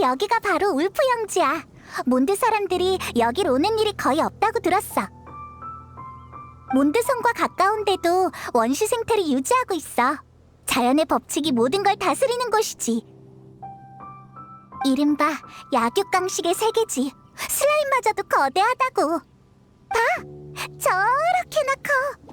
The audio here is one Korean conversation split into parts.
여기가 바로 울프 영지야. 몬드 사람들이 여길 오는 일이 거의 없다고 들었어. 몬드성과 가까운데도 원시 생태를 유지하고 있어. 자연의 법칙이 모든 걸 다스리는 곳이지. 이른바 약육강식의 세계지. 슬라임마저도 거대하다고. 봐! 저렇게나 커.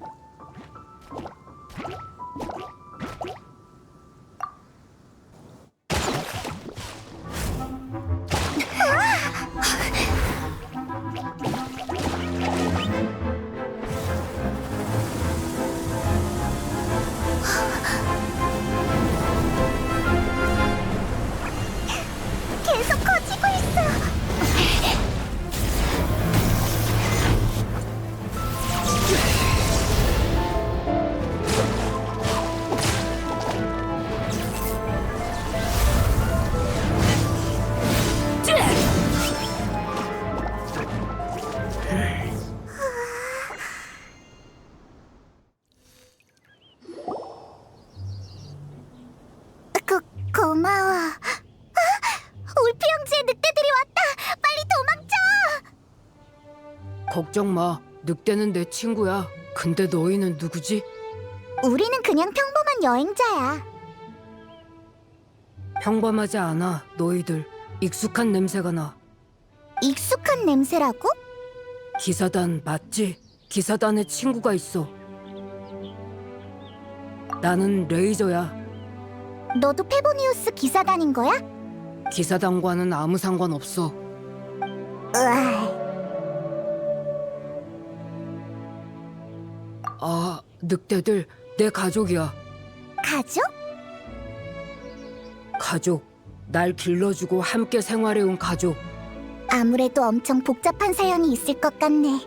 걱정 마. 늑대는 내 친구야. 근데 너희는 누구지? 우리는 그냥 평범한 여행자야. 평범하지 않아. 너희들 익숙한 냄새가 나. 익숙한 냄새라고? 기사단 맞지? 기사단에 친구가 있어. 나는 레이저야. 너도 페보니우스 기사단인 거야? 기사단과는 아무 상관 없어. 으아, 아, 늑대들 내 가족이야. 가족? 가족. 날 길러주고 함께 생활해온 가족. 아무래도 엄청 복잡한 사연이 있을 것 같네.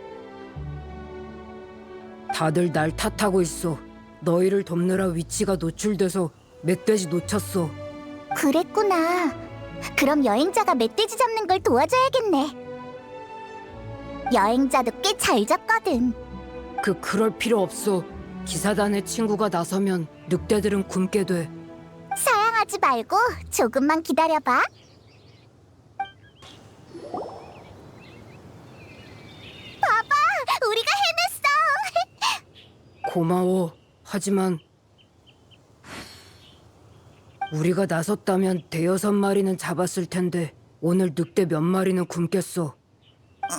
다들 날 탓하고 있어. 너희를 돕느라 위치가 노출돼서 멧돼지 놓쳤어. 그랬구나. 그럼 여행자가 멧돼지 잡는 걸 도와줘야겠네. 여행자도 꽤 잘 잡거든. 그 그럴 필요 없어. 기사단의 친구가 나서면 늑대들은 굶게 돼. 사양하지 말고 조금만 기다려봐. 봐봐, 우리가 해냈어. 고마워. 하지만 우리가 나섰다면 대여섯 마리는 잡았을 텐데 오늘 늑대 몇 마리는 굶겠어.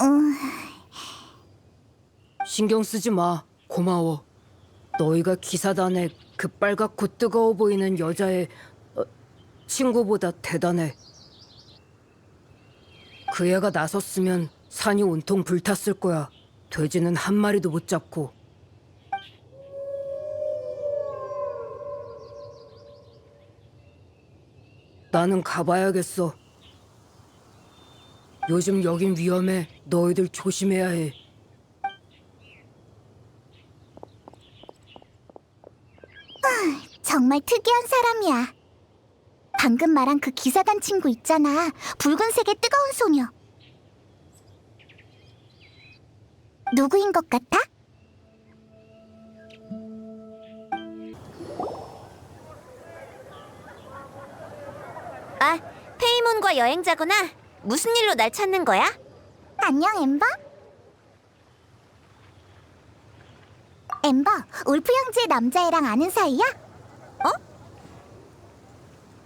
음, 신경 쓰지 마. 고마워. 너희가 기사단의 그 빨갛고 뜨거워 보이는 여자의 어, 친구보다 대단해. 그 애가 나섰으면 산이 온통 불탔을 거야. 돼지는 한 마리도 못 잡고. 나는 가봐야겠어. 요즘 여긴 위험해. 너희들 조심해야 해. 정말 특이한 사람이야. 방금 말한 그 기사단 친구 있잖아. 붉은색의 뜨거운 소녀. 누구인 것 같아? 아, 페이몬과 여행자구나. 무슨 일로 날 찾는 거야? 안녕, 엠버. 엠버, 울프 형제의 남자애랑 아는 사이야?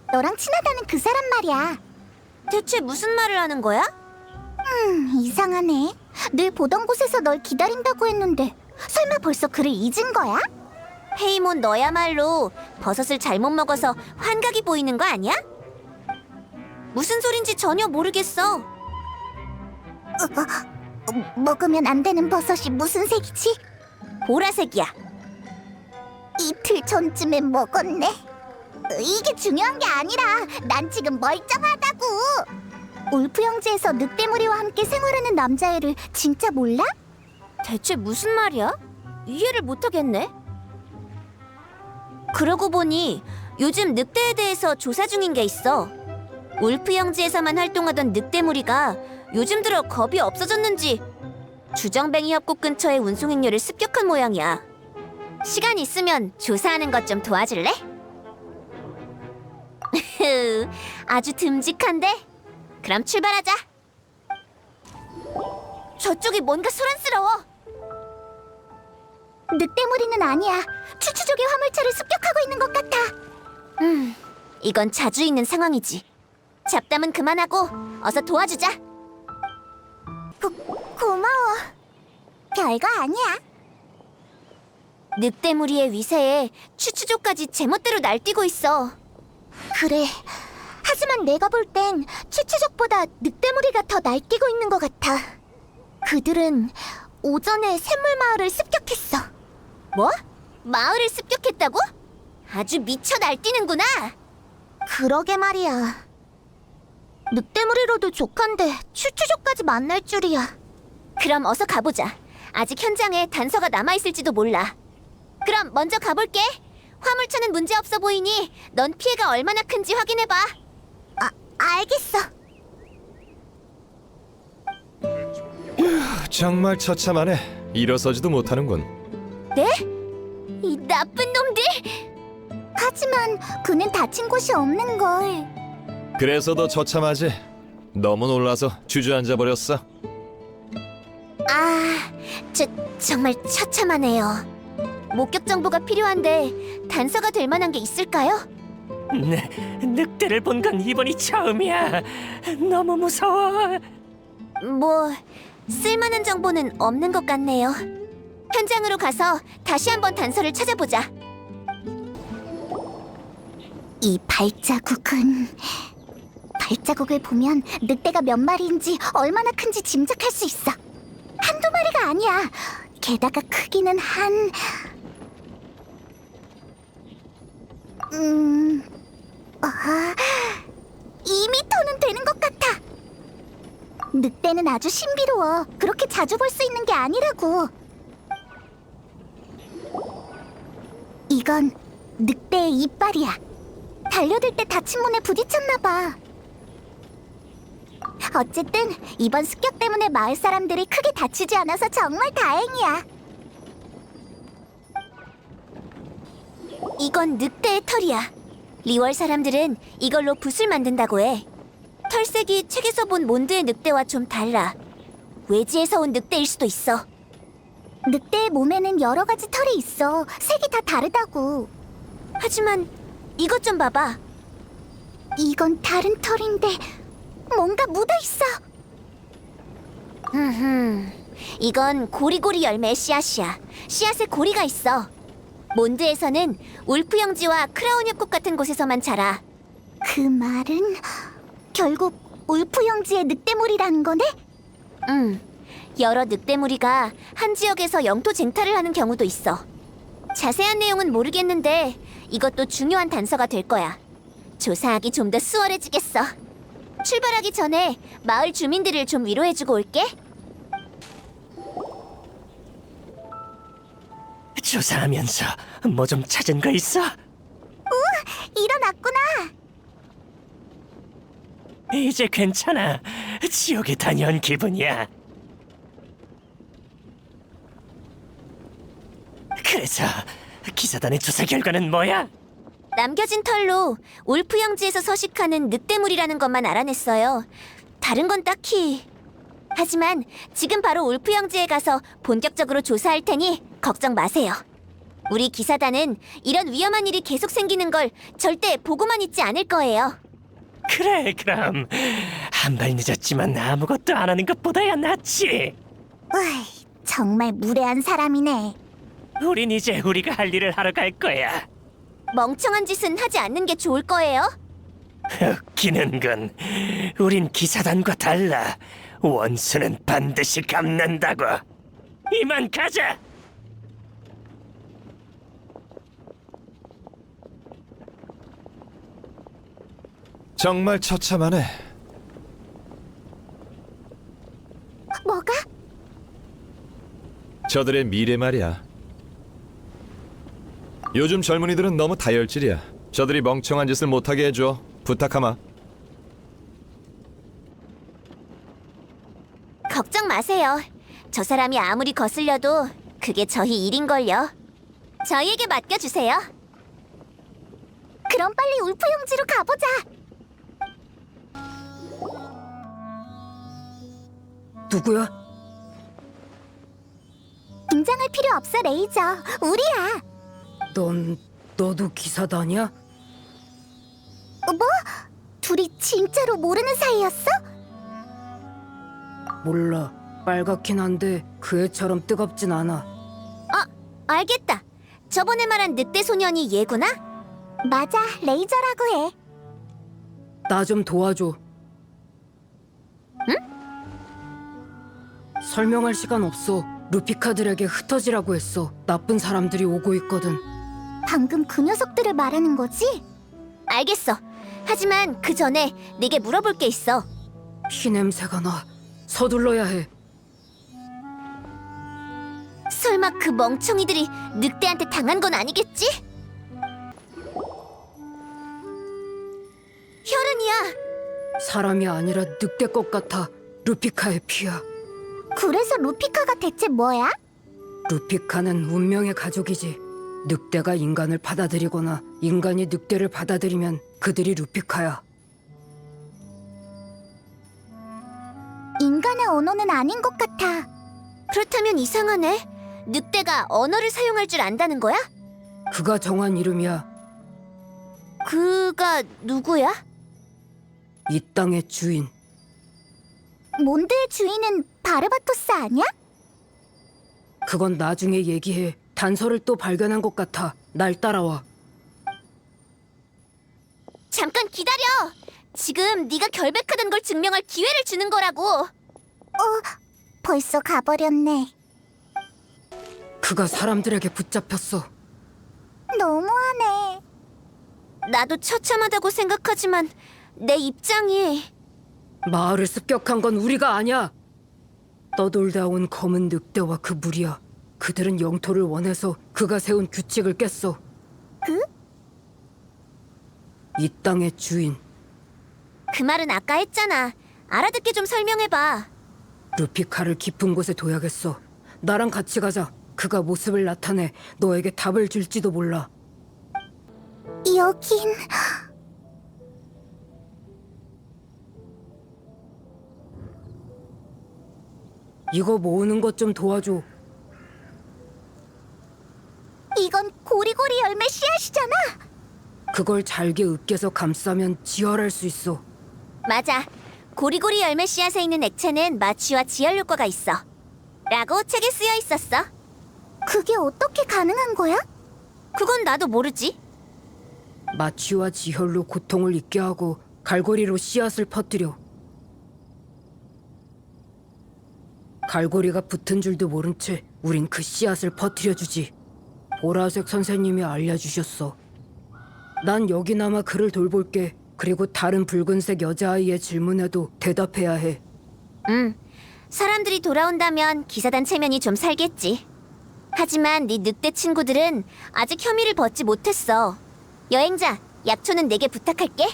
어? 너랑 친하다는 그 사람 말이야. 대체 무슨 말을 하는 거야? 음, 이상하네. 늘 보던 곳에서 널 기다린다고 했는데 설마 벌써 그를 잊은 거야? 페이몬 너야말로 버섯을 잘못 먹어서 환각이 보이는 거 아니야? 무슨 소린지 전혀 모르겠어. 어, 먹으면 안 되는 버섯이 무슨 색이지? 보라색이야. 이틀 전쯤에 먹었네. 이게 중요한 게 아니라 난 지금 멀쩡하다고. 울프 형제에서 늑대무리와 함께 생활하는 남자애를 진짜 몰라? 대체 무슨 말이야? 이해를 못하겠네. 그러고 보니 요즘 늑대에 대해서 조사 중인 게 있어. 울프 영지에서만 활동하던 늑대 무리가 요즘 들어 겁이 없어졌는지 주정뱅이 협곡 근처의 운송행료를 습격한 모양이야. 시간 있으면 조사하는 것 좀 도와줄래? 아주 듬직한데 그럼 출발하자. 저쪽이 뭔가 소란스러워. 늑대무리는 아니야. 추추족의 화물차를 습격하고 있는 것 같아. 음, 이건 자주 있는 상황이지. 잡담은 그만하고 어서 도와주자. 고, 고마워. 별거 아니야. 늑대무리의 위세에 추추족까지 제멋대로 날뛰고 있어. 그래. 하지만 내가 볼땐 추추족보다 늑대무리가 더 날뛰고 있는 것 같아. 그들은 오전에 샘물 마을을 습격했어. 뭐? 마을을 습격했다고? 아주 미쳐 날뛰는구나. 그러게 말이야. 늑대무리로도 족한데 추추족까지 만날 줄이야. 그럼 어서 가보자. 아직 현장에 단서가 남아 있을지도 몰라. 그럼 먼저 가볼게. 화물차는 문제 없어 보이니 넌 피해가 얼마나 큰지 확인해 봐. 아, 알겠어. 정말 처참하네. 일어서지도 못하는군. 네? 이 나쁜 놈들! 하지만 그는 다친 곳이 없는 걸. 그래서 더 처참하지. 너무 놀라서 주저앉아 버렸어. 아, 저 정말 처참하네요. 목격 정보가 필요한데 단서가 될 만한 게 있을까요? 네, 늑대를 본 건 이번이 처음이야. 너무 무서워. 뭐 쓸만한 정보는 없는 것 같네요. 현장으로 가서 다시 한번 단서를 찾아보자. 이 발자국은 발자국을 보면 늑대가 몇 마리인지 얼마나 큰지 짐작할 수 있어. 한두 마리가 아니야. 게다가 크기는 한 음, 아, 2미터는 되는 것 같아. 늑대는 아주 신비로워. 그렇게 자주 볼 수 있는 게 아니라고. 이건 늑대의 이빨이야. 달려들 때 다친 문에 부딪혔나 봐. 어쨌든 이번 습격 때문에 마을 사람들이 크게 다치지 않아서 정말 다행이야. 이건 늑대의 털이야. 리월 사람들은 이걸로 붓을 만든다고 해. 털색이 책에서 본 몬드의 늑대와 좀 달라. 외지에서 온 늑대일 수도 있어. 늑대의 몸에는 여러 가지 털이 있어. 색이 다 다르다고. 하지만 이것 좀 봐봐. 이건 다른 털인데 뭔가 묻어 있어. 흠흠. 이건 고리고리 열매의 씨앗이야. 씨앗에 고리가 있어. 몬드에서는 울프 형지와 크라운 협곡 같은 곳에서만 자라. 그 말은 결국 울프 형지의 늑대물이라는 거네? 음, 여러 늑대무리가 한 지역에서 영토 쟁탈을 하는 경우도 있어. 자세한 내용은 모르겠는데 이것도 중요한 단서가 될 거야. 조사하기 좀 더 수월해지겠어. 출발하기 전에 마을 주민들을 좀 위로해주고 올게. 조사하면서 뭐 좀 찾은 거 있어? 일어났구나. 이제 괜찮아. 지옥에 다녀온 기분이야. 그래서 기사단의 조사 결과는 뭐야? 남겨진 털로 울프 형지에서 서식하는 늑대물이라는 것만 알아냈어요. 다른 건 딱히. 하지만 지금 바로 울프 형지에 가서 본격적으로 조사할 테니 걱정 마세요. 우리 기사단은 이런 위험한 일이 계속 생기는 걸 절대 보고만 있지 않을 거예요. 그래 그럼 한 발 늦었지만 아무것도 안 하는 것보다야 낫지. 으이, 정말 무례한 사람이네. 우린 이제 우리가 할 일을 하러 갈 거야. 멍청한 짓은 하지 않는 게 좋을 거예요. 웃기는 건 우린 기사단과 달라. 원수는 반드시 갚는다고. 이만 가자. 정말 처참하네. 뭐가? 저들의 미래 말이야. 요즘 젊은이들은 너무 다혈질이야. 저들이 멍청한 짓을 못하게 해줘. 부탁하마. 걱정 마세요. 저 사람이 아무리 거슬려도 그게 저희 일인걸요. 저희에게 맡겨주세요. 그럼 빨리 울프 형지로 가보자. 누구야? 긴장할 필요 없어 레이저 우리야 넌 너도 기사단이야? 뭐? 둘이 진짜로 모르는 사이였어? 몰라. 빨갛긴 한데 그 애처럼 뜨겁진 않아. 알겠다. 저번에 말한 늑대 소년이 얘구나? 맞아 레이저라고 해 나 좀 도와줘. 응? 설명할 시간 없어. 루피카들에게 흩어지라고 했어. 나쁜 사람들이 오고 있거든. 방금 그 녀석들을 말하는 거지? 알겠어. 하지만 그 전에 네게 물어볼 게 있어. 피 냄새가 나. 서둘러야 해. 설마 그 멍청이들이 늑대한테 당한 건 아니겠지? 혈흔이야. 사람이 아니라 늑대 것 같아. 루피카의 피야. 그래서 루피카가 대체 뭐야? 루피카는 운명의 가족이지. 늑대가 인간을 받아들이거나 인간이 늑대를 받아들이면 그들이 루피카야. 인간의 언어는 아닌 것 같아 그렇다면 이상하네. 늑대가 언어를 사용할 줄 안다는 거야? 그가 정한 이름이야. 그가 누구야? 이 땅의 주인. 몬드의 주인은 바르바토스 아니야? 그건 나중에 얘기해. 단서를 또 발견한 것 같아. 날 따라와. 잠깐 기다려. 지금 네가 결백하던 걸 증명할 기회를 주는 거라고. 벌써 가버렸네 그가 사람들에게 붙잡혔어. 너무하네 나도 처참하다고 생각하지만 내 입장이 마을을 습격한 건 우리가 아니야. 떠돌다 온 검은 늑대와 그 무리야. 그들은 영토를 원해서 그가 세운 규칙을 깼어. 그? 이 땅의 주인 그 말은 아까 했잖아. 알아듣게 좀 설명해봐. 루피카를 깊은 곳에 둬야겠어. 나랑 같이 가자. 그가 모습을 나타내 너에게 답을 줄지도 몰라. 여긴 이거 모으는 것 좀 도와줘. 이건 고리고리 열매 씨앗이잖아 그걸 잘게 으깨서 감싸면 지혈할 수 있어. 맞아. 고리고리 열매 씨앗에 있는 액체는 마취와 지혈 효과가 있어. 라고 책에 쓰여 있었어. 그게 어떻게 가능한 거야? 그건 나도 모르지. 마취와 지혈로 고통을 잊게 하고 갈고리로 씨앗을 퍼뜨려. 갈고리가 붙은 줄도 모른 채 우린 그 씨앗을 퍼뜨려 주지. 보라색 선생님이 알려주셨어. 난 여기나마 그를 돌볼게. 그리고 다른 붉은색 여자아이의 질문에도 대답해야 해. 응. 사람들이 돌아온다면 기사단 체면이 좀 살겠지. 하지만 네 늑대 친구들은 아직 혐의를 벗지 못했어. 여행자, 약초는 내게 부탁할게.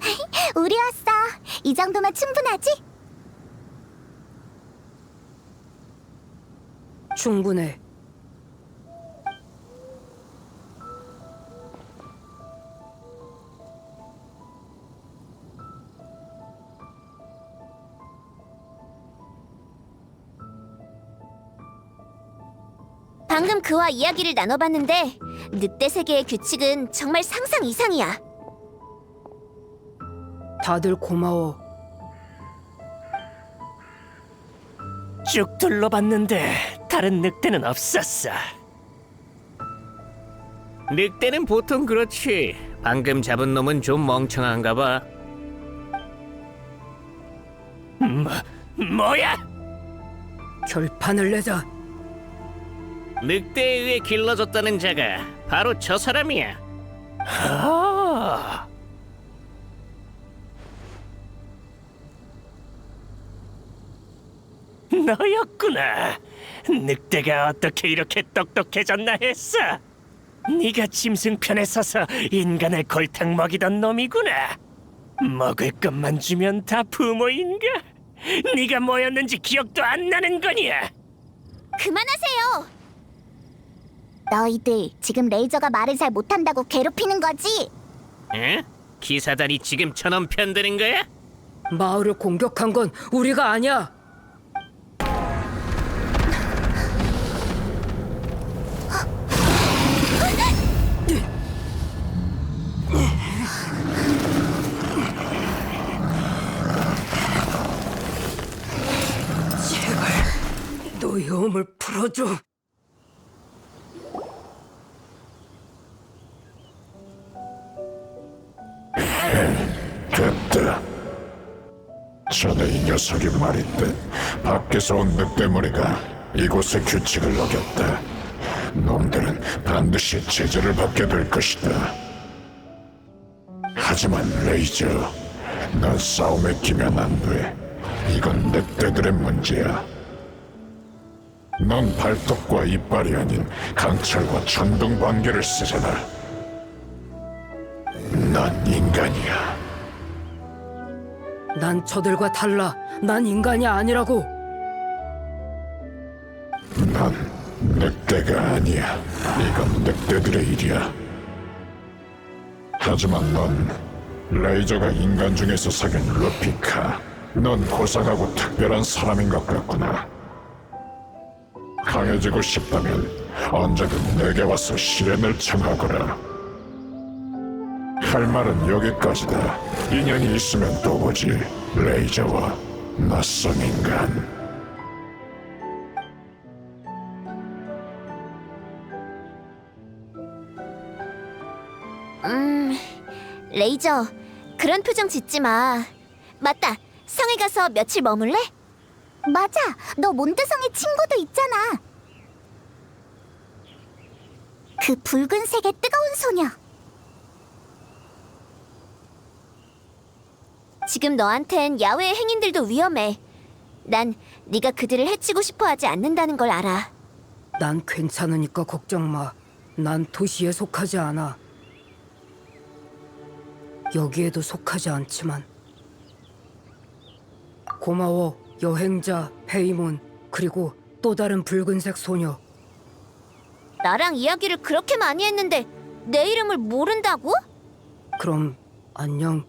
우리 왔어 이 정도면 충분하지? 충분해. 방금 그와 이야기를 나눠봤는데 늑대 세계의 규칙은 정말 상상 이상이야. 다들 고마워. 쭉 둘러봤는데 다른 늑대는 없었어. 늑대는 보통 그렇지. 방금 잡은 놈은 좀 멍청한가 봐. 뭐, 뭐야? 결판을 내자. 늑대에 의해 길러졌다는 자가 바로 저 사람이야. 아, 너였구나. 늑대가 어떻게 이렇게 똑똑해졌나 했어. 네가 짐승 편에 서서 인간을 골탕 먹이던 놈이구나. 먹을 것만 주면 다 부모인가? 네가 뭐였는지 기억도 안 나는 거냐? 그만하세요. 너희들 지금 레이저가 말을 잘 못한다고 괴롭히는 거지? 응? 기사단이 지금 저놈 편드는 거야? 마을을 공격한 건 우리가 아니야. 제발 너의 엄을 풀어줘. 전에 이 녀석이 말했듯 밖에서 온 늑대무리가 이곳의 규칙을 어겼다. 놈들은 반드시 제재를 받게 될 것이다. 하지만 레이저, 넌 싸움에 끼면 안 돼. 이건 늑대들의 문제야. 넌 발톱과 이빨이 아닌 강철과 천둥 번개를 쓰잖아. 넌 인간이야. 난 저들과 달라. 난 인간이 아니라고. 넌 늑대가 아니야. 이건 늑대들의 일이야. 하지만 넌 레이저가 인간 중에서 사귄 루피카. 넌 고상하고 특별한 사람인 것 같구나. 강해지고 싶다면 언제든 내게 와서 시련을 청하거라. 할 말은 여기까지다. 인연이 있으면 또 보지. 레이저와 낯선 인간. 음, 레이저, 그런 표정 짓지 마. 맞다, 성에 가서 며칠 머물래? 맞아. 너 몬드성의 친구도 있잖아. 그 붉은색의 뜨거운 소녀. 지금 너한텐 야외의 행인들도 위험해. 난 네가 그들을 해치고 싶어 하지 않는다는 걸 알아. 난 괜찮으니까 걱정 마. 난 도시에 속하지 않아. 여기에도 속하지 않지만. 고마워, 여행자, 페이몬, 그리고 또 다른 붉은색 소녀. 나랑 이야기를 그렇게 많이 했는데 내 이름을 모른다고? 그럼 안녕.